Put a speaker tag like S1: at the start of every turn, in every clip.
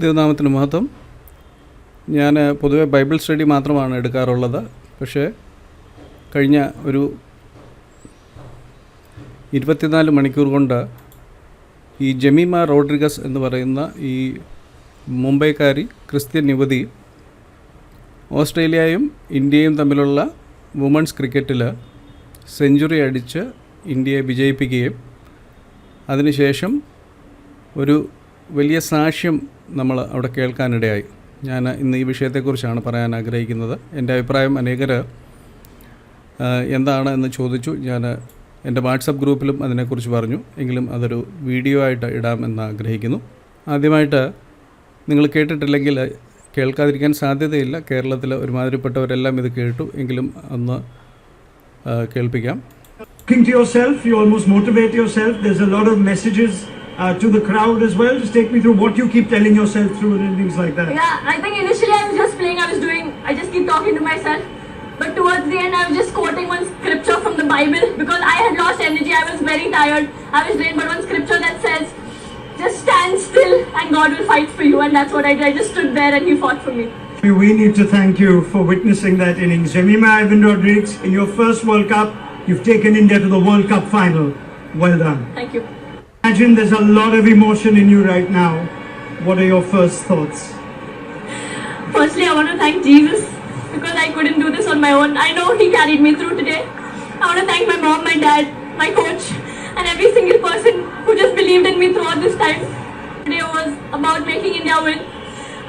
S1: ദൈവനാമത്തിന് മഹത്വം. ഞാൻ പൊതുവെ ബൈബിൾ സ്റ്റഡി മാത്രമാണ് എടുക്കാറുള്ളത്. പക്ഷേ കഴിഞ്ഞ ഒരു ഇരുപത്തിനാല് മണിക്കൂർ കൊണ്ട് ഈ ജമീമ റോഡ്രിഗസ് എന്ന് പറയുന്ന ഈ മുംബൈക്കാരി ക്രിസ്ത്യൻ യുവതി ഓസ്ട്രേലിയയും ഇന്ത്യയും തമ്മിലുള്ള വുമൺസ് ക്രിക്കറ്റിൽ സെഞ്ചുറി അടിച്ച് ഇന്ത്യയെ വിജയിപ്പിക്കുകയും അതിനുശേഷം ഒരു വലിയ സാക്ഷ്യം നമ്മൾ അവിടെ കേൾക്കാനിടയായി. ഞാൻ ഇന്ന് ഈ വിഷയത്തെക്കുറിച്ചാണ് പറയാൻ ആഗ്രഹിക്കുന്നത്. എന്റെ അഭിപ്രായം അനേകർ എന്താണ് എന്ന് ചോദിച്ചു. ഞാൻ എന്റെ വാട്സപ്പ് ഗ്രൂപ്പിലും അതിനെക്കുറിച്ച് പറഞ്ഞു. എങ്കിലും അതൊരു വീഡിയോ ആയിട്ട് ഇടാമെന്ന് ആഗ്രഹിക്കുന്നു. ആദ്യമായിട്ട് നിങ്ങൾ കേട്ടിട്ടില്ലെങ്കിൽ കേൾക്കാതിരിക്കാൻ സാധ്യതയില്ല. കേരളത്തിൽ ഒരുമാതിരിപ്പെട്ടവരെല്ലാം ഇത് കേട്ടു. എങ്കിലും ഒന്ന് കേൾപ്പിക്കാം.
S2: Talking to yourself, you almost motivate yourself. There's a lot of messages. Uh, to the crowd as well. Just take me through what you keep telling yourself through and things like that.
S3: Yeah, I think initially I was just playing, I was doing, I just keep talking to myself. But towards the end, I was just quoting one scripture from the Bible because I had lost energy. I was very tired. I was drained. But one scripture that says, just stand still and God will fight for you. And that's what I did. I just stood there and He fought for me.
S2: We need to thank you for witnessing that innings. Jemima Ivan Rodriguez, in your first World Cup, you've taken India to the World Cup final. Well done.
S3: Thank you.
S2: Imagine there's a lot of emotion in you right now. What are your first thoughts?
S3: Firstly, I want to thank Jesus because I couldn't do this on my own. I know He carried me through today. I want to thank my mom, my dad, my coach, and every single person who just believed in me throughout this time. Today was about making India win.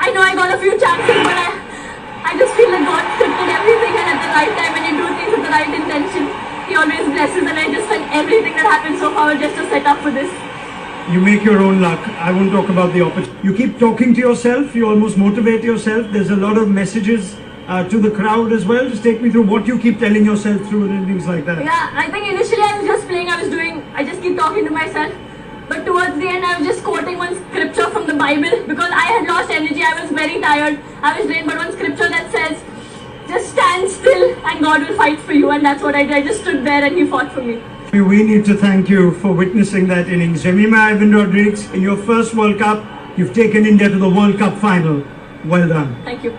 S3: I know I got a few chances, but I, I just feel that God scripted everything and at the right time when you do things with the right intention, He always blesses. And I just felt everything that happened so far was just a setup for this.
S2: You make your own luck. I won't talk about the opposite. You keep talking to yourself, you almost motivate yourself. There's a lot of messages uh, to the crowd as well. Just take me through what you keep telling yourself through and things like that.
S3: Yeah, I think initially I was just playing, I was doing, I just keep talking to myself. But towards the end, I was just quoting one scripture from the Bible because I had lost energy. I was very tired. I was drained. But one scripture that says, just stand still and God will fight for you. And that's what I did. I just stood there and He fought for me.
S2: We need to thank you for witnessing that innings. Jemima Ivan Rodriguez, in your first World Cup, you've taken India to the World Cup final. Well done.
S3: Thank you.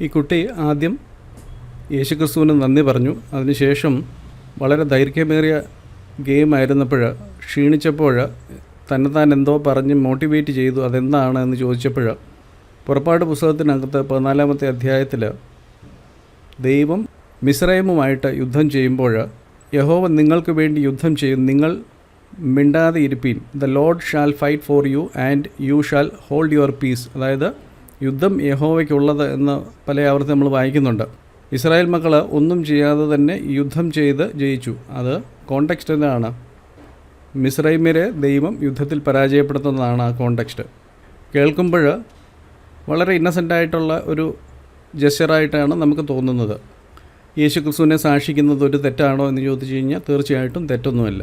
S1: ഈ കുട്ടി ആദ്യം യേശുക്രിസ്തുവിന് നന്ദി പറഞ്ഞു അതിനുശേഷം വളരെ ദൈർഘ്യമേറിയ game ആയിരുന്നപ്പോൾ ക്ഷീണിച്ചപ്പോൾ തന്നെത്താൻ എന്തോ പറഞ്ഞ് മോട്ടിവേറ്റ് ചെയ്തു അതെന്താണ് എന്ന് ചോദിച്ചപ്പോൾ പുറപ്പാട് പുസ്തകത്തിനകത്ത് പതിനാലാമത്തെ അധ്യായത്തിൽ ദൈവം മിസ്രൈമുമായിട്ട് യുദ്ധം ചെയ്യുമ്പോൾ യഹോവ നിങ്ങൾക്ക് വേണ്ടി യുദ്ധം ചെയ്യും. നിങ്ങൾ മിണ്ടാതെ ഇരിപ്പീൻ. The lord shall fight for you and you shall hold your peace അതായത് യുദ്ധം യഹോവയ്ക്കുള്ളത് എന്ന് പല ആവർത്തി നമ്മൾ വായിക്കുന്നുണ്ട്. ഇസ്രായേൽ മക്കൾ ഒന്നും ചെയ്യാതെ തന്നെ യുദ്ധം ചെയ്ത് ജയിച്ചു. അത് കോണ്ടെക്സ്റ്റ് എന്താണ്? മിസ്രൈമിരെ ദൈവം യുദ്ധത്തിൽ പരാജയപ്പെടുത്തുന്നതാണ് ആ കോണ്ടെക്സ്റ്റ് കേൾക്കുമ്പോൾ വളരെ ഇന്നസെന്റ് ആയിട്ടുള്ള ഒരു ജസ്റ്ററായിട്ടാണ് നമുക്ക് തോന്നുന്നത്. യേശു ക്രിസ്തുവിനെ സാക്ഷിക്കുന്നത് ഒരു തെറ്റാണോ എന്ന് ചോദിച്ചു കഴിഞ്ഞാൽ തീർച്ചയായിട്ടും തെറ്റൊന്നുമല്ല.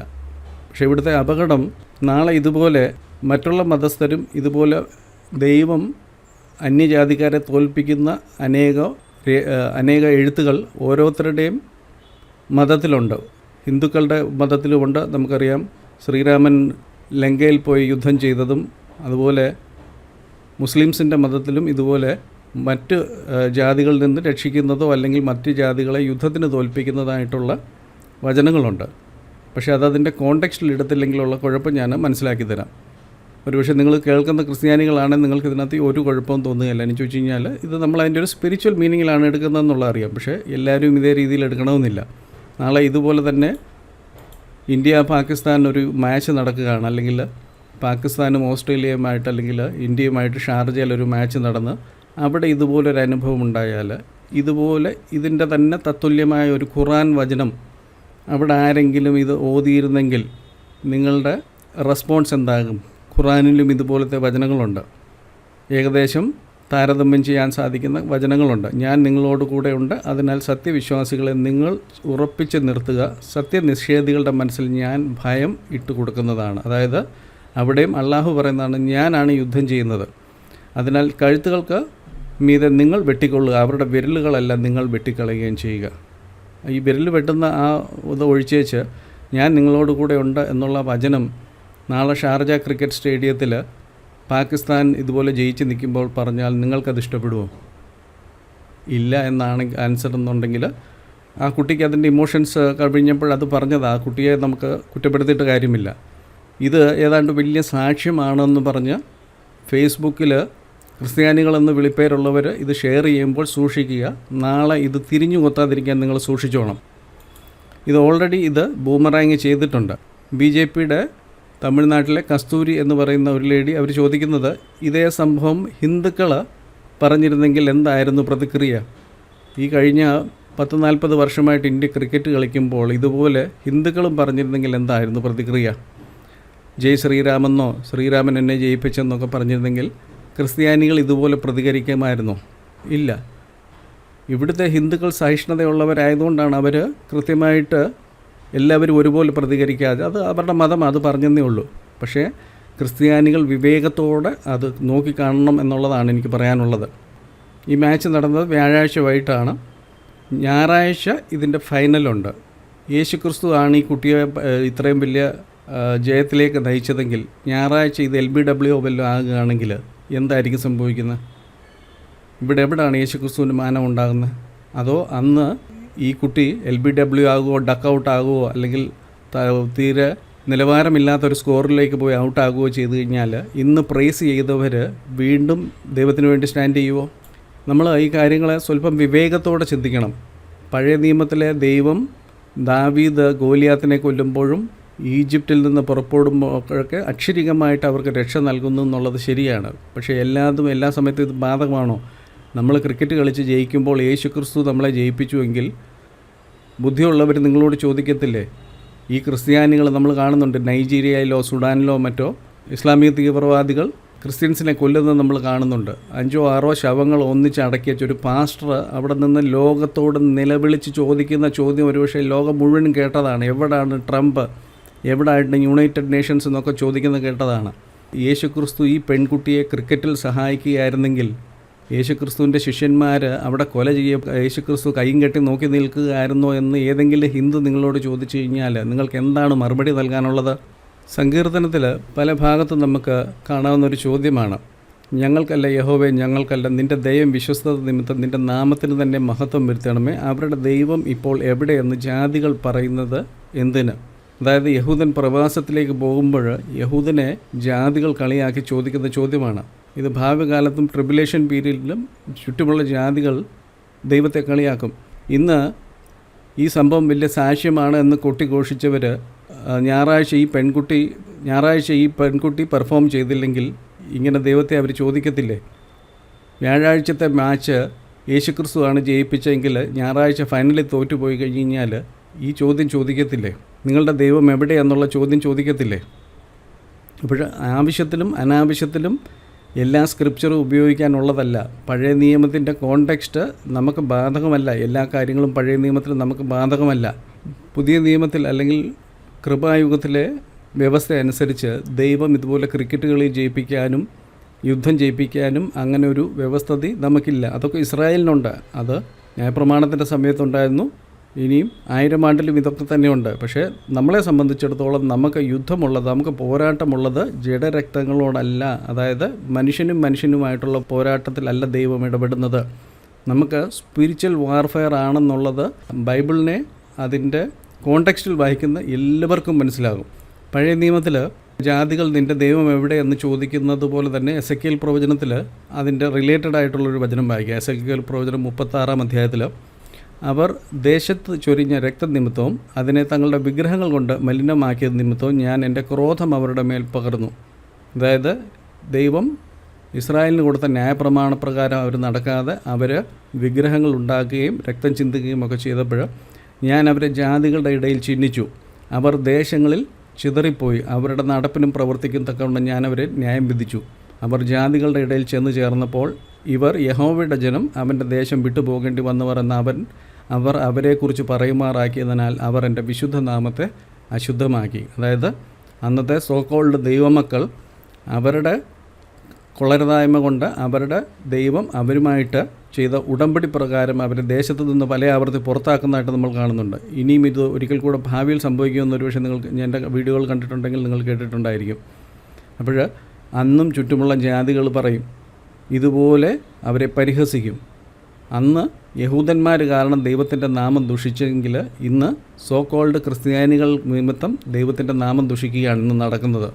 S1: പക്ഷേ ഇവിടുത്തെ അപകടം നാളെ ഇതുപോലെ മറ്റുള്ള മതസ്ഥരും ഇതുപോലെ ദൈവം അന്യജാതിക്കാരെ തോൽപ്പിക്കുന്ന അനേക അനേക എഴുത്തുകൾ ഓരോരുത്തരുടെയും മതത്തിലുണ്ട്. ഹിന്ദുക്കളുടെ മതത്തിലുമുണ്ട്. നമുക്കറിയാം ശ്രീരാമൻ ലങ്കയിൽ പോയി യുദ്ധം ചെയ്തതും അതുപോലെ മുസ്ലിംസിന്റെ മതത്തിലും ഇതുപോലെ മറ്റ് ജാതികളിൽ നിന്ന് രക്ഷിക്കുന്നതോ അല്ലെങ്കിൽ മറ്റ് ജാതികളെ യുദ്ധത്തിന് തോൽപ്പിക്കുന്നതായിട്ടുള്ള വചനങ്ങളുണ്ട്. പക്ഷേ അതതിന്റെ കോണ്ടെക്സ്റ്റിൽ എടുത്തില്ലെങ്കിലുള്ള കുഴപ്പം ഞാൻ മനസ്സിലാക്കി തരാം. ഒരുപക്ഷെ നിങ്ങൾ കേൾക്കുന്ന ക്രിസ്ത്യാനികളാണെങ്കിൽ നിങ്ങൾക്ക് ഇതിനകത്ത് ഒരു കുഴപ്പവും തോന്നുകയില്ല. എന്ന് ചോദിച്ചു കഴിഞ്ഞാൽ ഇത് നമ്മൾ അതിന്റെ ഒരു സ്പിരിച്വൽ മീനിങ്ങിലാണ് എടുക്കുന്നതെന്നുള്ള അറിയാം. പക്ഷേ എല്ലാവരും ഇതേ രീതിയിൽ എടുക്കണമെന്നില്ല. നാളെ ഇതുപോലെ തന്നെ ഇന്ത്യ പാകിസ്ഥാൻ ഒരു മാച്ച് നടക്കുകയാണ്. അല്ലെങ്കിൽ പാകിസ്ഥാനും ഓസ്ട്രേലിയയുമായിട്ട് അല്ലെങ്കിൽ ഇന്ത്യയുമായിട്ട് ഷാർജയിൽ ഒരു മാച്ച് നടന്ന് അവിടെ ഇതുപോലൊരു അനുഭവം ഉണ്ടായാൽ ഇതുപോലെ ഇതിന്റെ തന്നെ തത്തുല്യമായ ഒരു ഖുറാൻ വചനം അവിടെ ആരെങ്കിലും ഇത് ഓതിയിരുന്നെങ്കിൽ നിങ്ങളുടെ റെസ്പോൺസ് എന്താകും? ഖുറാനിലും ഇതുപോലത്തെ വചനങ്ങളുണ്ട്. ഏകദേശം താരതമ്യം ചെയ്യാൻ സാധിക്കുന്ന വചനങ്ങളുണ്ട്. ഞാൻ നിങ്ങളോട് കൂടെ ഉണ്ട് അതിനാൽ സത്യവിശ്വാസികളെ നിങ്ങൾ ഉറപ്പിച്ച് നിർത്തുക. സത്യനിഷേധികളുടെ മനസ്സിൽ ഞാൻ ഭയം ഇട്ട് കൊടുക്കുന്നതാണ്. അതായത് അവിടെയും അള്ളാഹു പറയുന്നതാണ് ഞാനാണ് യുദ്ധം ചെയ്യുന്നത്. അതിനാൽ കഴുത്തുകൾക്ക് മീതെ നിങ്ങൾ വെട്ടിക്കൊള്ളുക. അവരുടെ വിരലുകളെല്ലാം നിങ്ങൾ വെട്ടിക്കളയുകയും ചെയ്യുക. ഈ വിരൽ വെട്ടുന്ന ആ ഇത് ഒഴിച്ചേച്ച് ഞാൻ നിങ്ങളോട് കൂടെ ഉണ്ട് എന്നുള്ള വചനം നാളെ ഷാർജ ക്രിക്കറ്റ് സ്റ്റേഡിയത്തിൽ പാകിസ്ഥാൻ ഇതുപോലെ ജയിച്ച് നിൽക്കുമ്പോൾ പറഞ്ഞാൽ നിങ്ങൾക്കത് ഇഷ്ടപ്പെടുമോ? ഇല്ല എന്നാണ് ആൻസർ എന്നുണ്ടെങ്കിൽ ആ കുട്ടിക്ക് അതിന്റെ ഇമോഷൻസ് കഴിഞ്ഞപ്പോൾ അത് പറഞ്ഞത്. ആ കുട്ടിയെ നമുക്ക് കുറ്റപ്പെടുത്തിയിട്ട് കാര്യമില്ല. ഇത് ഏതാണ്ട് വലിയ സാക്ഷ്യമാണെന്ന് പറഞ്ഞ് ഫേസ്ബുക്കിൽ ക്രിസ്ത്യാനികളെന്ന് വിളിപ്പേരുള്ളവർ ഇത് ഷെയർ ചെയ്യുമ്പോൾ സൂക്ഷിക്കുക. നാളെ ഇത് തിരിഞ്ഞു കൊത്താതിരിക്കാൻ നിങ്ങൾ സൂക്ഷിച്ചോണം. ഇത് ഓൾറെഡി ഇത് ബൂമറാങ് ചെയ്തിട്ടുണ്ട്. ബി ജെ പിയുടെ തമിഴ്നാട്ടിലെ കസ്തൂരി എന്ന് പറയുന്ന ഒരു ലേഡി അവർ ചോദിക്കുന്നത് ഇതേ സംഭവം ഹിന്ദുക്കൾ പറഞ്ഞിരുന്നെങ്കിൽ എന്തായിരുന്നു പ്രതിക്രിയ? ഈ കഴിഞ്ഞ പത്ത് നാൽപ്പത് വർഷമായിട്ട് ഇന്ത്യ ക്രിക്കറ്റ് കളിക്കുമ്പോൾ ഇതുപോലെ ഹിന്ദുക്കളും പറഞ്ഞിരുന്നെങ്കിൽ എന്തായിരുന്നു പ്രതിക്രിയ? ജയ് ശ്രീരാമെന്നോ ശ്രീരാമൻ എന്നെ ജയിപ്പിച്ചെന്നൊക്കെ പറഞ്ഞിരുന്നെങ്കിൽ ക്രിസ്ത്യാനികൾ ഇതുപോലെ പ്രതികരിക്കുമായിരുന്നോ? ഇല്ല. ഇവിടുത്തെ ഹിന്ദുക്കൾ സഹിഷ്ണുതയുള്ളവരായതുകൊണ്ടാണ് അവർ കൃത്യമായിട്ട് എല്ലാവരും ഒരുപോലെ പ്രതികരിക്കാതെ അത് അവരുടെ മതം അത് പറഞ്ഞെന്നേ ഉള്ളൂ. പക്ഷേ ക്രിസ്ത്യാനികൾ വിവേകത്തോടെ അത് നോക്കിക്കാണണം എന്നുള്ളതാണ് എനിക്ക് പറയാനുള്ളത്. ഈ മാച്ച് നടന്നത് വ്യാഴാഴ്ച വൈകിട്ടാണ്. ഞായറാഴ്ച ഇതിന്റെ ഫൈനലുണ്ട്. യേശു ക്രിസ്തു ആണ് ഈ കുട്ടിയെ ഇത്രയും വലിയ ജയത്തിലേക്ക് നയിച്ചതെങ്കിൽ ഞായറാഴ്ച ഇത് എൽ ബി ഡബ്ല്യു വല്ലതും ആകുകയാണെങ്കിൽ എന്തായിരിക്കും സംഭവിക്കുന്നത്? ഇവിടെ എവിടെയാണ് യേശു ക്രിസ്തുവിന്റെ മാനം ഉണ്ടാകുന്നത്? അതോ അന്ന് ഈ കുട്ടി എൽ ബി ഡബ്ല്യു ആകുമോ ഡക്ക് ഔട്ട് ആകുമോ അല്ലെങ്കിൽ തീരെ നിലവാരമില്ലാത്തൊരു സ്കോറിലേക്ക് പോയി ഔട്ട് ആകുകയോ ചെയ്തു കഴിഞ്ഞാൽ ഇന്ന് പ്രേസ് ചെയ്തവർ വീണ്ടും ദൈവത്തിന് വേണ്ടി സ്റ്റാൻഡ് ചെയ്യുമോ നമ്മൾ ഈ കാര്യങ്ങളെ സ്വല്പം വിവേകത്തോടെ ചിന്തിക്കണം. പഴയ നിയമത്തിലെ ദൈവം ദാവീദ് ഗോലിയാത്തിനെ കൊല്ലുമ്പോഴും ഈജിപ്തിൽ നിന്ന് പുറപ്പെടുമ്പോഴൊക്കെ അക്ഷരികമായിട്ട് അവർക്ക് രക്ഷ നൽകുന്നു എന്നുള്ളത് ശരിയാണ്. പക്ഷേ എല്ലാതും എല്ലാ സമയത്തും ഇത് ബാധകമാണോ? നമ്മൾ ക്രിക്കറ്റ് കളിച്ച് ജയിക്കുമ്പോൾ യേശു ക്രിസ്തു നമ്മളെ ജയിപ്പിച്ചുവെങ്കിൽ ബുദ്ധിയുള്ളവർ നിങ്ങളോട് ചോദിക്കത്തില്ലേ? ഈ ക്രിസ്ത്യാനികൾ നമ്മൾ കാണുന്നുണ്ട്. നൈജീരിയയിലോ സുഡാനിലോ മറ്റോ ഇസ്ലാമിക തീവ്രവാദികൾ ക്രിസ്ത്യൻസിനെ കൊല്ലുന്നത് നമ്മൾ കാണുന്നുണ്ട്. അഞ്ചോ ആറോ ശവങ്ങൾ ഒന്നിച്ച് അടക്കി വെച്ച ഒരു പാസ്റ്റർ അവിടെ നിന്ന് ലോകത്തോട് നിലവിളിച്ച് ചോദിക്കുന്ന ചോദ്യം ഒരുപക്ഷെ ലോകം മുഴുവൻ കേട്ടതാണ്. എവിടെയാണ് ട്രംപ്? എവിടായിട്ട് യുണൈറ്റഡ് നേഷൻസ് എന്നൊക്കെ ചോദിക്കുന്നത് കേട്ടതാണ്. യേശുക്രിസ്തു ഈ പെൺകുട്ടിയെ ക്രിക്കറ്റിൽ സഹായിക്കുകയായിരുന്നെങ്കിൽ യേശുക്രിസ്തുവിന്റെ ശിഷ്യന്മാർ അവിടെ കൊല ചെയ്യ യേശുക്രിസ്തു കൈയും കെട്ടി നോക്കി നിൽക്കുകയായിരുന്നോ എന്ന് ഏതെങ്കിലും ഹിന്ദു നിങ്ങളോട് ചോദിച്ചു കഴിഞ്ഞാൽ നിങ്ങൾക്ക് എന്താണ് മറുപടി നൽകാനുള്ളത്? സങ്കീർത്തനത്തിൽ പല ഭാഗത്തും നമുക്ക് കാണാവുന്ന ഒരു ചോദ്യമാണ്. ഞങ്ങൾക്കല്ല യഹോവേ ഞങ്ങൾക്കല്ല നിന്റെ ദൈവം വിശ്വസ്തത നിമിത്തം നിന്റെ നാമത്തിന് തന്നെ മഹത്വം വരുത്തണമേ. അവരുടെ ദൈവം ഇപ്പോൾ എവിടെയെന്ന് ജാതികൾ പറയുന്നത് എന്തിന്? അതായത് യഹൂദൻ പ്രവാസത്തിലേക്ക് പോകുമ്പോൾ യഹൂദനെ ജാതികൾ കളിയാക്കി ചോദിക്കുന്ന ചോദ്യമാണ്. ഇത് ഭാവി കാലത്തും ട്രിബുലേഷൻ പീരീഡിലും ചുറ്റുമുള്ള ജാതികൾ ദൈവത്തെ കളിയാക്കും. ഇന്ന് ഈ സംഭവം വലിയ സാക്ഷ്യമാണ് എന്ന് കൊട്ടിഘോഷിച്ചവർ ഞായറാഴ്ച ഈ പെൺകുട്ടി ഞായറാഴ്ച ഈ പെൺകുട്ടി പെർഫോം ചെയ്തില്ലെങ്കിൽ ഇങ്ങനെ ദൈവത്തെ അവർ ചോദിക്കത്തില്ലേ? വ്യാഴാഴ്ചത്തെ മാച്ച് യേശുക്രിസ്തു ആണ് ജയിപ്പിച്ചെങ്കിൽ ഞായറാഴ്ച ഫൈനലിൽ തോറ്റുപോയി കഴിഞ്ഞ് കഴിഞ്ഞാൽ ഈ ചോദ്യം ചോദിക്കത്തില്ലേ? നിങ്ങളുടെ ദൈവം എവിടെയെന്നുള്ള ചോദ്യം ചോദിക്കത്തില്ലേ? അപ്പോൾ ആവശ്യത്തിലും അനാവശ്യത്തിലും എല്ലാ സ്ക്രിപ്ചറും ഉപയോഗിക്കാനുള്ളതല്ല. പഴയ നിയമത്തിന്റെ കോണ്ടെക്സ്റ്റ് നമുക്ക് ബാധകമല്ല. എല്ലാ കാര്യങ്ങളും പഴയ നിയമത്തിൽ നമുക്ക് ബാധകമല്ല. പുതിയ നിയമത്തിൽ അല്ലെങ്കിൽ കൃപായുഗത്തിലെ വ്യവസ്ഥ അനുസരിച്ച് ദൈവം ഇതുപോലെ ക്രിക്കറ്റ് കളി ജയിപ്പിക്കാനും യുദ്ധം ജയിപ്പിക്കാനും അങ്ങനെ ഒരു വ്യവസ്ഥതി നമുക്കില്ല. അതൊക്കെ ഇസ്രായേലിനുണ്ട്. അത് ന്യായപ്രമാണത്തിന്റെ സമയത്തുണ്ടായിരുന്നു. ഇനിയും ആയിരം ആണ്ടിലും ഇതൊക്കെ തന്നെയുണ്ട്. പക്ഷേ നമ്മളെ സംബന്ധിച്ചിടത്തോളം നമുക്ക് യുദ്ധമുള്ളത് നമുക്ക് പോരാട്ടമുള്ളത് ജഡരക്തങ്ങളോടല്ല. അതായത് മനുഷ്യനും മനുഷ്യനുമായിട്ടുള്ള പോരാട്ടത്തിലല്ല ദൈവം ഇടപെടുന്നത്. നമുക്ക് സ്പിരിച്വൽ വാർഫെയർ ആണെന്നുള്ളത് ബൈബിളിനെ അതിന്റെ കോണ്ടെക്സ്റ്റിൽ വായിക്കുന്ന എല്ലാവർക്കും മനസ്സിലാകും. പഴയ നിയമത്തിൽ ജാതികൾ നിന്റെ ദൈവം എവിടെ എന്ന് ചോദിക്കുന്നത് പോലെ തന്നെ എസ് എ കെൽ പ്രവചനത്തിൽ അതിന്റെ റിലേറ്റഡ് ആയിട്ടുള്ളൊരു വചനം വായിക്കുക. എസ് എ കെൽ പ്രവചനം മുപ്പത്താറാം അധ്യായത്തിൽ അവർ ദേശത്ത് ചൊരിഞ്ഞ രക്തനിമിത്തവും അതിനെ തങ്ങളുടെ വിഗ്രഹങ്ങൾ കൊണ്ട് മലിനമാക്കിയത് നിമിത്തവും ഞാൻ എന്റെ ക്രോധം അവരുടെ മേൽ പകർന്നു. അതായത് ദൈവം ഇസ്രായേലിന് കൊടുത്ത ന്യായപ്രമാണപ്രകാരം അവർ നടക്കാതെ അവർ വിഗ്രഹങ്ങൾ ഉണ്ടാക്കുകയും രക്തം ചിന്തുകയും ഒക്കെ ചെയ്തപ്പോൾ ഞാൻ അവരെ ജാതികളുടെ ഇടയിൽ ചിഹ്നിച്ചു. അവർ ദേശങ്ങളിൽ ചിതറിപ്പോയി. അവരുടെ നടപ്പിനും പ്രവർത്തിക്കും തക്കവണ്ണം ഞാൻ അവരെ ന്യായം വിധിച്ചു. അവർ ജാതികളുടെ ഇടയിൽ ചെന്ന് ചേർന്നപ്പോൾ ഇവർ യഹോവയുടെ ജനം അവന്റെ ദേശം വിട്ടുപോകേണ്ടി വന്നവർ എന്ന് അവൻ അവർ അവരെക്കുറിച്ച് പറയുമാറാക്കിയതിനാൽ അവർ എന്റെ വിശുദ്ധ നാമത്തെ അശുദ്ധമാക്കി. അതായത് അന്നത്തെ സോക്കോൾഡ് ദൈവമക്കൾ അവരുടെ കൊളരതായ്മ കൊണ്ട് അവരുടെ ദൈവം അവരുമായിട്ട് ചെയ്ത ഉടമ്പടി പ്രകാരം അവരെ ദേശത്ത് നിന്ന് പല ആവർത്തി പുറത്താക്കുന്നതായിട്ട് നമ്മൾ കാണുന്നുണ്ട്. ഇനിയും ഇത് ഒരിക്കൽ കൂടെ ഭാവിയിൽ സംഭവിക്കുമെന്ന് ഒരുപക്ഷെ നിങ്ങൾക്ക് എന്റെ വീഡിയോകൾ കണ്ടിട്ടുണ്ടെങ്കിൽ നിങ്ങൾ കേട്ടിട്ടുണ്ടായിരിക്കും. അപ്പോൾ അന്നും ചുറ്റുമുള്ള ജാതികൾ പറയും ഇതുപോലെ അവരെ പരിഹസിക്കും. അന്ന് യഹൂദന്മാർ കാരണം ദൈവത്തിന്റെ നാമം ദുഷിച്ചെങ്കിൽ ഇന്ന് സോ കോൾഡ് ക്രിസ്ത്യാനികൾ നിമിത്തം ദൈവത്തിന്റെ നാമം ദുഷിക്കുകയാണ് ഇന്ന് നടക്കുന്നത്.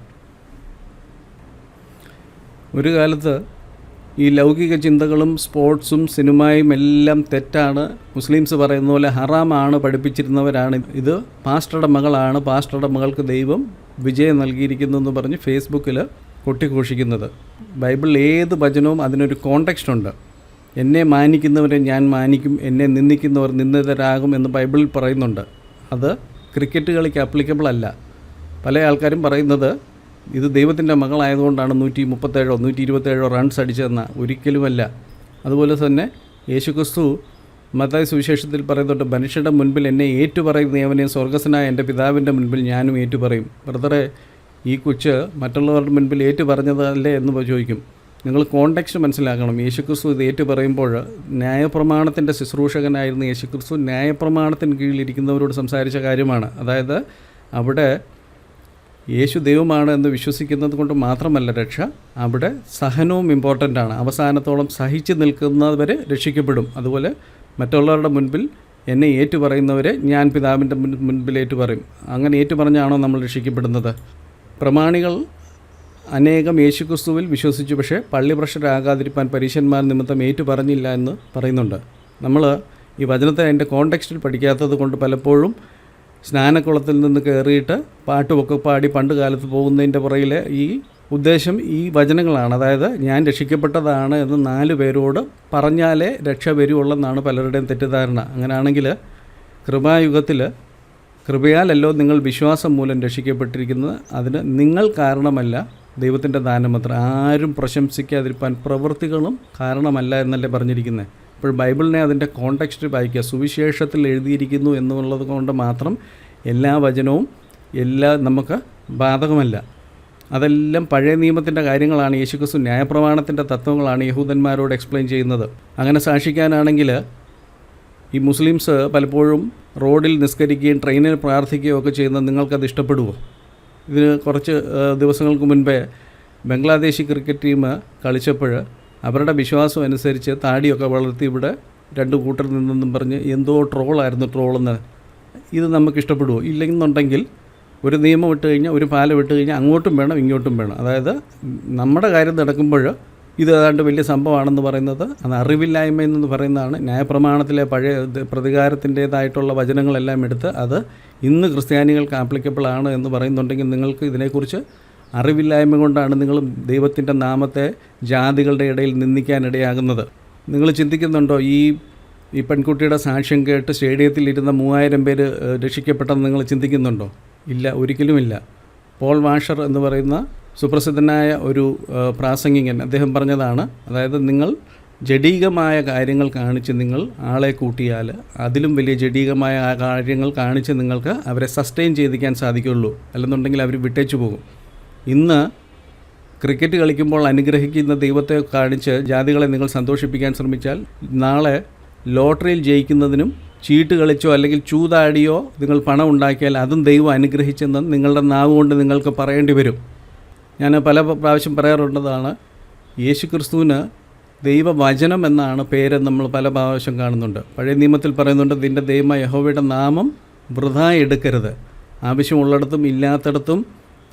S1: ഒരു കാലത്ത് ഈ ലൗകിക ചിന്തകളും സ്പോർട്സും സിനിമയും എല്ലാം തെറ്റാണ്. മുസ്ലിംസ് പറയുന്ന പോലെ ഹറാമാണ് പഠിപ്പിച്ചിരുന്നവരാണ്. ഇത് പാസ്റ്ററുടെ മകളാണ്. പാസ്റ്ററുടെ മകൾക്ക് ദൈവം വിജയം നൽകിയിരിക്കുന്നു എന്ന് പറഞ്ഞ് ഫേസ്ബുക്കിൽ കൊട്ടിഘോഷിക്കുന്നത്. ബൈബിളിൽ ഏത് ഭജനവും അതിനൊരു കോണ്ടെക്സ്റ്റ് ഉണ്ട്. എന്നെ മാനിക്കുന്നവരെ ഞാൻ മാനിക്കും എന്നെ നിന്ദിക്കുന്നവർ നിന്ദിതരാകും എന്ന് ബൈബിളിൽ പറയുന്നുണ്ട്. അത് ക്രിക്കറ്റ് കളിക്ക് അപ്ലിക്കബിൾ അല്ല. പല ആൾക്കാരും പറയുന്നത് ഇത് ദൈവത്തിന്റെ മകളായതുകൊണ്ടാണ് നൂറ്റി മുപ്പത്തേഴോ നൂറ്റി ഇരുപത്തേഴോ റൺസ് അടിച്ചതെന്ന ഒരിക്കലുമല്ല. അതുപോലെ തന്നെ യേശുക്രിസ്തു മതായ സുവിശേഷത്തിൽ പറയുന്നുണ്ട് മനുഷ്യരുടെ മുൻപിൽ എന്നെ ഏറ്റുപറയുന്ന ഏവനെ സ്വർഗസ്വനായ എന്റെ പിതാവിന്റെ മുൻപിൽ ഞാനും ഏറ്റുപറയും. ബ്രദറെ ഈ കൊച്ച് മറ്റുള്ളവരുടെ മുൻപിൽ ഏറ്റു പറഞ്ഞതല്ലേ എന്ന് ചോദിക്കും. നിങ്ങൾ കോണ്ടെക്സ്റ്റ് മനസ്സിലാക്കണം. യേശുക്രിസ്തു ഇത് ഏറ്റു പറയുമ്പോൾ ന്യായപ്രമാണത്തിന്റെ ശുശ്രൂഷകനായിരുന്ന യേശുക്രിസ്തു ന്യായപ്രമാണത്തിന് കീഴിലിരിക്കുന്നവരോട് സംസാരിച്ച കാര്യമാണ്. അതായത് അവിടെ യേശു ദൈവമാണ് എന്ന് വിശ്വസിക്കുന്നത് കൊണ്ട് മാത്രമല്ല രക്ഷ അവിടെ സഹനവും ഇമ്പോർട്ടന്റ് ആണ്. അവസാനത്തോളം സഹിച്ചു നിൽക്കുന്നവർ രക്ഷിക്കപ്പെടും. അതുപോലെ മറ്റുള്ളവരുടെ മുൻപിൽ എന്നെ ഏറ്റു പറയുന്നവരെ ഞാൻ പിതാവിന്റെ മുൻ മുൻപിൽ ഏറ്റു പറയും അങ്ങനെ ഏറ്റു പറഞ്ഞാണോ നമ്മൾ രക്ഷിക്കപ്പെടുന്നത്? പ്രമാണികൾ അനേകം യേശുക്രിസ്തുവിൽ വിശ്വസിച്ചു പക്ഷേ പള്ളി പ്രഷറാകാതിരിക്കാൻ പരീശന്മാർ നിമിത്തം ഏറ്റു പറഞ്ഞില്ല എന്ന് പറയുന്നുണ്ട്. നമ്മൾ ഈ വചനത്തെ അതിന്റെ കോണ്ടെക്സ്റ്റിൽ പഠിക്കാത്തത് കൊണ്ട് പലപ്പോഴും സ്നാനക്കുളത്തിൽ നിന്ന് കയറിയിട്ട് പാട്ടുമൊക്കെ പാടി പണ്ട് കാലത്ത് പോകുന്നതിന്റെ പുറകിലെ ഈ ഉദ്ദേശം ഈ വചനങ്ങളാണ്. അതായത് ഞാൻ രക്ഷിക്കപ്പെട്ടതാണ് എന്ന് നാല് പേരോട് പറഞ്ഞാലേ രക്ഷ വരുവുള്ളെന്നാണ് പലരുടെയും തെറ്റിദ്ധാരണ. അങ്ങനെയാണെങ്കിൽ കൃപായുഗത്തിൽ കൃപയാലല്ലോ നിങ്ങൾ വിശ്വാസം മൂലം രക്ഷിക്കപ്പെട്ടിരിക്കുന്നത്. അതിന് നിങ്ങൾ കാരണമല്ല ദൈവത്തിന്റെ ദാനം മാത്രം ആരും പ്രശംസിക്കാതിരിക്കാൻ പ്രവൃത്തികളും കാരണമല്ല എന്നല്ലേ പറഞ്ഞിരിക്കുന്നത്. ഇപ്പോൾ ബൈബിളിനെ അതിന്റെ കോണ്ടെക്സ്റ്റ് വായിക്കുക സുവിശേഷത്തിൽ എഴുതിയിരിക്കുന്നു എന്നുള്ളത് കൊണ്ട് മാത്രം എല്ലാ വചനവും എല്ലാ നമുക്ക് ബാധകമല്ല. അതെല്ലാം പഴയ നിയമത്തിന്റെ കാര്യങ്ങളാണ് യേശുക്രിസ്തു ന്യായപ്രമാണത്തിന്റെ തത്വങ്ങളാണ് യഹൂദന്മാരോട് എക്സ്പ്ലെയിൻ ചെയ്യുന്നത്. അങ്ങനെ സാക്ഷിക്കാനാണെങ്കിൽ ഈ മുസ്ലിംസ് പലപ്പോഴും റോഡിൽ നിസ്കരിക്കുകയും ട്രെയിനിൽ പ്രാർത്ഥിക്കുകയും ഒക്കെ ചെയ്യുന്നത് നിങ്ങൾക്കത് ഇഷ്ടപ്പെടുമോ ഇതിന് കുറച്ച് ദിവസങ്ങൾക്ക് മുൻപേ ബംഗ്ലാദേശി ക്രിക്കറ്റ് ടീം കളിച്ചപ്പോൾ അവരുടെ വിശ്വാസം അനുസരിച്ച് താടിയൊക്കെ വളർത്തി ഇവിടെ രണ്ട് കൂട്ടർ നിന്നെന്നും പറഞ്ഞ് എന്തോ ട്രോളായിരുന്നു ട്രോളെന്ന്. ഇത് നമുക്ക് ഇഷ്ടപ്പെടുമോ ഇല്ലെന്നുണ്ടെങ്കിൽ ഒരു നിയമം ഇട്ട് കഴിഞ്ഞാൽ ഒരു പാലം ഇട്ട് കഴിഞ്ഞാൽ അങ്ങോട്ടും വേണം ഇങ്ങോട്ടും വേണം. അതായത് നമ്മുടെ കാര്യം നടക്കുമ്പോൾ ഇത് ഏതാണ്ട് വലിയ സംഭവമാണെന്ന് പറയുന്നത്. അത് അറിവില്ലായ്മ എന്ന് പറയുന്നതാണ്. ന്യായപ്രമാണത്തിലെ പഴയ പ്രതികാരത്തിന്റേതായിട്ടുള്ള വചനങ്ങളെല്ലാം എടുത്ത് അത് ഇന്ന് ക്രിസ്ത്യാനികൾക്ക് ആപ്ലിക്കബിൾ ആണ് എന്ന് പറയുന്നുണ്ടെങ്കിൽ നിങ്ങൾക്ക് ഇതിനെക്കുറിച്ച് അറിവില്ലായ്മ കൊണ്ടാണ് നിങ്ങൾ ദൈവത്തിന്റെ നാമത്തെ ജാതികളുടെ ഇടയിൽ നിന്ദിക്കാനിടയാകുന്നത്. നിങ്ങൾ ചിന്തിക്കുന്നുണ്ടോ ഈ ഈ പെൺകുട്ടിയുടെ സാക്ഷ്യം കേട്ട് സ്റ്റേഡിയത്തിൽ ഇരുന്ന മൂവായിരം പേര് രക്ഷിക്കപ്പെട്ടെന്ന് നിങ്ങൾ ചിന്തിക്കുന്നുണ്ടോ? ഇല്ല ഒരിക്കലുമില്ല. പോൾ വാഷർ എന്ന് പറയുന്ന സുപ്രസിദ്ധനായ ഒരു പ്രാസംഗികൻ അദ്ദേഹം പറഞ്ഞതാണ് അതായത് നിങ്ങൾ ജഡീകമായ കാര്യങ്ങൾ കാണിച്ച് നിങ്ങൾ ആളെ കൂട്ടിയാൽ അതിലും വലിയ ജഡീകമായ കാര്യങ്ങൾ കാണിച്ച് നിങ്ങൾക്ക് അവരെ സസ്റ്റെയിൻ ചെയ്തിക്കാൻ സാധിക്കുള്ളൂ. അല്ലെന്നുണ്ടെങ്കിൽ അവർ വിട്ടേച്ചു പോകും. ഇന്ന് ക്രിക്കറ്റ് കളിക്കുമ്പോൾ അനുഗ്രഹിക്കുന്ന ദൈവത്തെ കാണിച്ച് ജാതികളെ നിങ്ങൾ സന്തോഷിപ്പിക്കാൻ ശ്രമിച്ചാൽ നാളെ ലോട്ടറിയിൽ ജയിക്കുന്നതിനും ചീട്ട് കളിച്ചോ അല്ലെങ്കിൽ ചൂതാടിയോ നിങ്ങൾ പണം ഉണ്ടാക്കിയാൽ അതും ദൈവം അനുഗ്രഹിച്ചെന്ന് നിങ്ങളുടെ നാവ് കൊണ്ട് നിങ്ങൾക്ക് പറയേണ്ടി വരും. ഞാൻ പല പ്രാവശ്യം പറയാറുള്ളതാണ് യേശു ക്രിസ്തുവിന് ദൈവവചനം എന്നാണ് പേര് നമ്മൾ പല പ്രാവശ്യം കാണുന്നുണ്ട്. പഴയ നിയമത്തിൽ പറയുന്നുണ്ട് നിന്റെ ദൈവ യഹോവയുടെ നാമം വൃഥാ എടുക്കരുത്. ആവശ്യമുള്ളിടത്തും ഇല്ലാത്തിടത്തും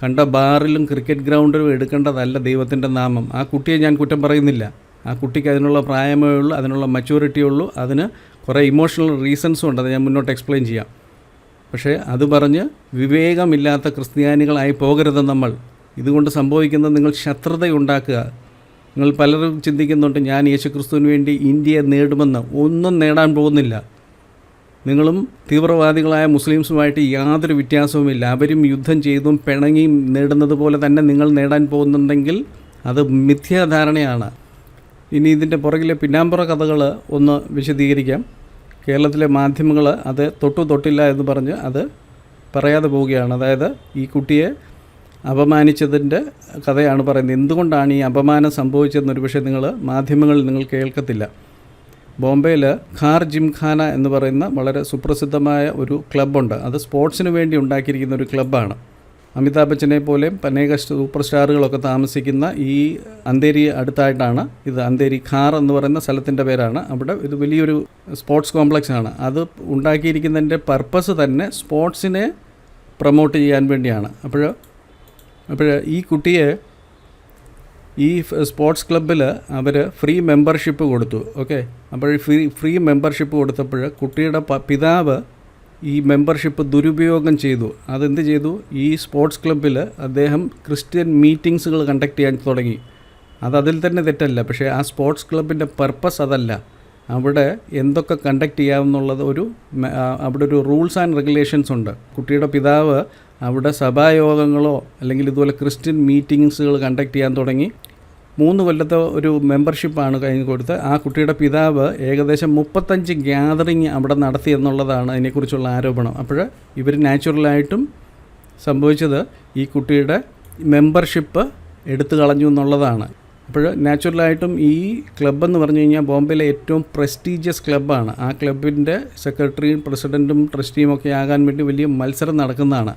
S1: കണ്ട ബാറിലും ക്രിക്കറ്റ് ഗ്രൗണ്ടിലും എടുക്കേണ്ടതല്ല ദൈവത്തിന്റെ നാമം. ആ കുട്ടിയെ ഞാൻ കുറ്റം പറയുന്നില്ല. ആ കുട്ടിക്ക് അതിനുള്ള പ്രായമേ ഉള്ളൂ അതിനുള്ള മച്യൂരിറ്റി ഉള്ളൂ അതിന് കുറേ ഇമോഷണൽ റീസൺസും ഉണ്ട് അത് ഞാൻ മുന്നോട്ട് എക്സ്പ്ലെയിൻ ചെയ്യാം. പക്ഷേ അത് പറഞ്ഞ് വിവേകമില്ലാത്ത ക്രിസ്ത്യാനികളായി പോകരുത് നമ്മൾ. ഇതുകൊണ്ട് സംഭവിക്കുന്നത് നിങ്ങൾ ശത്രുതയുണ്ടാക്കുക. നിങ്ങൾ പലരും ചിന്തിക്കുന്നുണ്ട് ഞാൻ യേശുക്രിസ്തുവിന് വേണ്ടി ഇന്ത്യയെ നേടുമെന്ന്. ഒന്നും നേടാൻ പോകുന്നില്ല. നിങ്ങളും തീവ്രവാദികളായ മുസ്ലിംസുമായിട്ട് യാതൊരു വ്യത്യാസവുമില്ല. അവരും യുദ്ധം ചെയ്തും പിണങ്ങിയും നേടുന്നത് പോലെ തന്നെ നിങ്ങൾ നേടാൻ പോകുന്നുണ്ടെങ്കിൽ അത് മിഥ്യാധാരണയാണ്. ഇനി ഇതിന്റെ പുറകിലെ പിന്നാമ്പുറ കഥകൾ ഒന്ന് വിശദീകരിക്കാം. കേരളത്തിലെ മാധ്യമങ്ങൾ അത് തൊട്ടു തൊട്ടില്ല എന്ന് പറഞ്ഞ് അത് പറയാതെ പോവുകയാണ്. അതായത് ഈ കുട്ടിയെ അപമാനിച്ചതിന്റെ കഥയാണ് പറയുന്നത്. എന്തുകൊണ്ടാണ് ഈ അപമാനം സംഭവിച്ചതെന്ന് ഒരുപക്ഷെ നിങ്ങൾ മാധ്യമങ്ങളിൽ നിങ്ങൾ കേൾക്കത്തില്ല. ബോംബെയിൽ ഖാർ ജിംഖാന എന്ന് പറയുന്ന വളരെ സുപ്രസിദ്ധമായ ഒരു ക്ലബ്ബുണ്ട്. അത് സ്പോർട്സിന് വേണ്ടി ഉണ്ടാക്കിയിരിക്കുന്ന ഒരു ക്ലബ്ബാണ്. അമിതാഭ് ബച്ചനെ പോലെയും അനേക സൂപ്പർ സ്റ്റാറുകളൊക്കെ താമസിക്കുന്ന ഈ അന്തേരി അടുത്തായിട്ടാണ് ഇത് അന്തേരി ഖാർ എന്ന് പറയുന്ന സ്ഥലത്തിന്റെ പേരാണ്. അവിടെ ഇത് വലിയൊരു സ്പോർട്സ് കോംപ്ലക്സ് ആണ്. അത് ഉണ്ടാക്കിയിരിക്കുന്നതിന്റെ പർപ്പസ് തന്നെ സ്പോർട്സിനെ പ്രൊമോട്ട് ചെയ്യാൻ വേണ്ടിയാണ്. അപ്പോൾ അപ്പോൾ ഈ കുട്ടിയെ ഈ സ്പോർട്സ് ക്ലബ്ബിൽ അവർ ഫ്രീ മെമ്പർഷിപ്പ് കൊടുത്തു ഓക്കെ? അപ്പോൾ ഫ്രീ ഫ്രീ മെമ്പർഷിപ്പ് കൊടുത്തപ്പോൾ കുട്ടിയുടെ പിതാവ് ഈ മെമ്പർഷിപ്പ് ദുരുപയോഗം ചെയ്തു. അതെന്ത് ചെയ്തു? ഈ സ്പോർട്സ് ക്ലബ്ബിൽ അദ്ദേഹം ക്രിസ്ത്യൻ മീറ്റിങ്സുകൾ കണ്ടക്ട് ചെയ്യാൻ തുടങ്ങി. അത് അതിൽ തന്നെ തെറ്റല്ല പക്ഷേ ആ സ്പോർട്സ് ക്ലബിന്റെ പർപ്പസ് അതല്ല. അവിടെ എന്തൊക്കെ കണ്ടക്ട് ചെയ്യാമെന്നുള്ളത് ഒരു അവിടെ ഒരു റൂൾസ് ആൻഡ് റെഗുലേഷൻസ് ഉണ്ട്. കുട്ടിയുടെ പിതാവ് അവിടെ സഭായോഗങ്ങളോ അല്ലെങ്കിൽ ഇതുപോലെ ക്രിസ്ത്യൻ മീറ്റിങ്സുകൾ കണ്ടക്ട് ചെയ്യാൻ തുടങ്ങി. മൂന്ന് കൊല്ലത്തെ ഒരു മെമ്പർഷിപ്പാണ് കഴിഞ്ഞ് കൊടുത്ത്. ആ കുട്ടിയുടെ പിതാവ് ഏകദേശം മുപ്പത്തഞ്ച് ഗ്യാതറിങ് അവിടെ നടത്തി എന്നുള്ളതാണ് അതിനെക്കുറിച്ചുള്ള ആരോപണം. അപ്പോൾ ഇവർ നാച്ചുറലായിട്ടും സംഭവിച്ചത് ഈ കുട്ടിയുടെ മെമ്പർഷിപ്പ് എടുത്തു കളഞ്ഞു എന്നുള്ളതാണ്. അപ്പോൾ നാച്ചുറലായിട്ടും ഈ ക്ലബ്ബ് എന്ന് പറഞ്ഞു കഴിഞ്ഞാൽ ബോംബെയിലെ ഏറ്റവും പ്രസ്റ്റീജിയസ് ക്ലബ്ബാണ്. ആ ക്ലബിന്റെ സെക്രട്ടറിയും പ്രസിഡന്റും ട്രസ്റ്റിയും ഒക്കെ ആകാൻ വേണ്ടി വലിയ മത്സരം നടക്കുന്നതാണ്.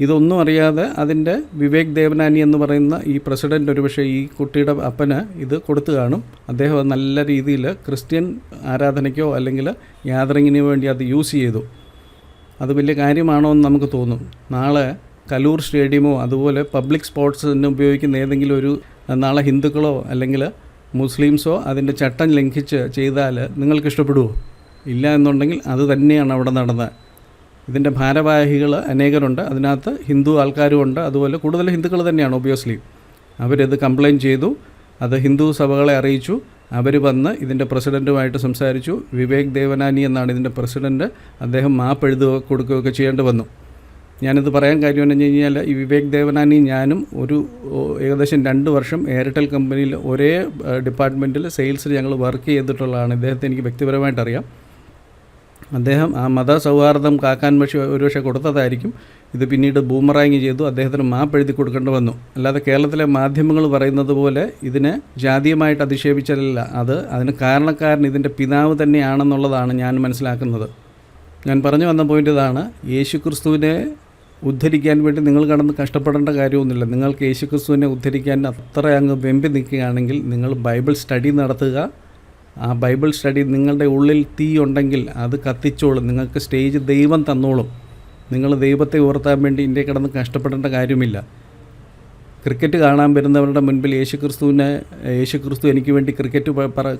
S1: ഇതൊന്നും അറിയാതെ അതിന്റെ വിവേക് ദേവനാനി എന്ന് പറയുന്ന ഈ പ്രസിഡന്റ് ഒരുപക്ഷെ ഈ കുട്ടിയുടെ അപ്പന് ഇത് കൊടുത്തു കാണും. അദ്ദേഹം നല്ല രീതിയിൽ ക്രിസ്ത്യൻ ആരാധനയ്ക്കോ അല്ലെങ്കിൽ യാതറിങ്ങിന് വേണ്ടി അത് യൂസ് ചെയ്തു. അത് വലിയ കാര്യമാണോ എന്ന് നമുക്ക് തോന്നും. നാളെ കലൂർ സ്റ്റേഡിയമോ അതുപോലെ പബ്ലിക് സ്പോർട്സിന് ഉപയോഗിക്കുന്ന ഏതെങ്കിലും ഒരു നാളെ ഹിന്ദുക്കളോ അല്ലെങ്കിൽ മുസ്ലിംസോ അതിന്റെ ചട്ടം ലംഘിച്ച് ചെയ്താൽ നിങ്ങൾക്ക് ഇഷ്ടപ്പെടുമോ ഇല്ല എന്നുണ്ടെങ്കിൽ അത് തന്നെയാണ് അവിടെ നടന്നത്. ഇതിന്റെ ഭാരവാഹികൾ അനേകരുണ്ട്. അതിനകത്ത് ഹിന്ദു ആൾക്കാരും ഉണ്ട് അതുപോലെ കൂടുതൽ ഹിന്ദുക്കൾ തന്നെയാണ് ഒബിയസ്ലി അവരിത് കംപ്ലയിന്റ് ചെയ്തു. അത് ഹിന്ദു സഭകളെ അറിയിച്ചു. അവർ വന്ന് ഇതിന്റെ പ്രസിഡന്റുമായിട്ട് സംസാരിച്ചു. വിവേക് ദേവനാനി എന്നാണ് ഇതിന്റെ പ്രസിഡന്റ് അദ്ദേഹം മാപ്പ് എഴുതുക കൊടുക്കുകയൊക്കെ ചെയ്യേണ്ടി വന്നു. ഞാനിത് പറയാൻ കാര്യം എന്ന് വെച്ച് കഴിഞ്ഞാൽ ഈ വിവേക് ദേവനാനി ഞാനും ഒരു ഏകദേശം രണ്ട് വർഷം എയർടെൽ കമ്പനിയിൽ ഒരേ ഡിപ്പാർട്ട്മെന്റിൽ സെയിൽസിൽ ഞങ്ങൾ വർക്ക് ചെയ്തിട്ടുള്ളതാണ്. ഇദ്ദേഹത്തെ എനിക്ക് വ്യക്തിപരമായിട്ട് അറിയാം അദ്ദേഹം ആ മത സൗഹാർദ്ദം കാക്കാൻ പക്ഷേ ഒരുപക്ഷെ കൊടുത്തതായിരിക്കും. ഇത് പിന്നീട് ബൂമറാങ് ചെയ്തു. അദ്ദേഹത്തിന് മാപ്പ് എഴുതി കൊടുക്കേണ്ടി വന്നു. അല്ലാതെ കേരളത്തിലെ മാധ്യമങ്ങൾ പറയുന്നത് പോലെ ഇതിനെ ജാതീയമായിട്ട് അധിക്ഷേപിച്ചതല്ല. അത് അതിന് കാരണക്കാരൻ ഇതിന്റെ പിതാവ് തന്നെയാണെന്നുള്ളതാണ് ഞാൻ മനസ്സിലാക്കുന്നത്. ഞാൻ പറഞ്ഞു വന്ന പോയിന്റ് ഇതാണ്. യേശു ക്രിസ്തുവിനെ ഉദ്ധരിക്കാൻ വേണ്ടി നിങ്ങൾ കടന്ന് കഷ്ടപ്പെടേണ്ട കാര്യമൊന്നുമില്ല. നിങ്ങൾക്ക് യേശു ക്രിസ്തുവിനെ ഉദ്ധരിക്കാൻ അത്ര അങ്ങ് വെമ്പി നിൽക്കുകയാണെങ്കിൽ നിങ്ങൾ ബൈബിൾ സ്റ്റഡി നടത്തുക. ആ ബൈബിൾ സ്റ്റഡി നിങ്ങളുടെ ഉള്ളിൽ തീ ഉണ്ടെങ്കിൽ അത് കത്തിച്ചോളും. നിങ്ങൾക്ക് സ്റ്റേജ് ദൈവം തന്നോളും. നിങ്ങൾ ദൈവത്തെ ഉയർത്താൻ വേണ്ടി ഇന്ത്യ കിടന്ന് കഷ്ടപ്പെടേണ്ട കാര്യമില്ല. ക്രിക്കറ്റ് കാണാൻ വരുന്നവരുടെ മുൻപിൽ യേശു ക്രിസ്തുവിനെ യേശു ക്രിസ്തു എനിക്ക് വേണ്ടി ക്രിക്കറ്റ്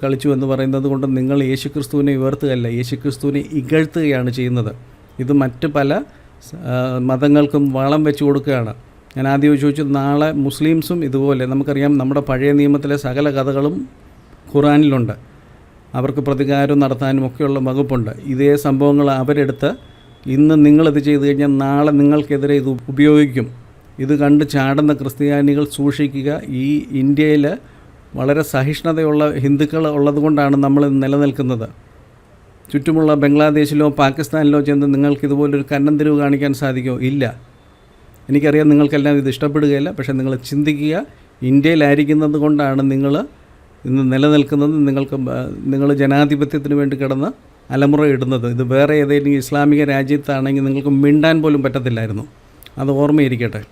S1: കളിച്ചു എന്ന് പറയുന്നത് കൊണ്ട് നിങ്ങൾ യേശു ക്രിസ്തുവിനെ ഉയർത്തുകയല്ല യേശു ക്രിസ്തുവിനെ ഇകഴ്ത്തുകയാണ് ചെയ്യുന്നത്. ഇത് മറ്റ് പല മതങ്ങൾക്കും വളം വെച്ച് കൊടുക്കുകയാണ്. ഞാൻ ആദ്യം ചോദിച്ചു നാളെ മുസ്ലിംസും ഇതുപോലെ നമുക്കറിയാം നമ്മുടെ പഴയ നിയമത്തിലെ സകല കഥകളും ഖുറാനിലുണ്ട് അവർക്ക് പ്രതികാരം നടത്താനും ഒക്കെയുള്ള വകുപ്പുണ്ട്. ഇതേ സംഭവങ്ങൾ അവരെടുത്ത് ഇന്ന് നിങ്ങളിത് ചെയ്തു കഴിഞ്ഞാൽ നാളെ നിങ്ങൾക്കെതിരെ ഇത് ഉപയോഗിക്കും. ഇത് കണ്ട് ചാടുന്ന ക്രിസ്ത്യാനികൾ സൂക്ഷിക്കുക. ഈ ഇന്ത്യയിൽ വളരെ സഹിഷ്ണുതയുള്ള ഹിന്ദുക്കൾ ഉള്ളതുകൊണ്ടാണ് നമ്മൾ നിലനിൽക്കുന്നത്. ചുറ്റുമുള്ള ബംഗ്ലാദേശിലോ പാകിസ്ഥാനിലോ ചെന്ന് നിങ്ങൾക്ക് ഇതുപോലൊരു കന്നം തിരിവ് കാണിക്കാൻ സാധിക്കുമോ ഇല്ല. എനിക്കറിയാം നിങ്ങൾക്കെല്ലാം ഇത് ഇഷ്ടപ്പെടുകയില്ല. പക്ഷേ നിങ്ങൾ ചിന്തിക്കുക ഇന്ത്യയിലായിരിക്കുന്നത് കൊണ്ടാണ് നിങ്ങൾ ഇന്ന് നിലനിൽക്കുന്നത് നിങ്ങൾക്ക് നിങ്ങൾ ജനാധിപത്യത്തിന് വേണ്ടി കിടന്ന് അലമുറ ഇടുന്നത്. ഇത് വേറെ ഏതെങ്കിലും ഇസ്ലാമിക രാജ്യത്താണെങ്കിൽ നിങ്ങൾക്ക് മിണ്ടാൻ പോലും പറ്റത്തില്ലായിരുന്നു. അത് ഓർമ്മയിരിക്കട്ടെ.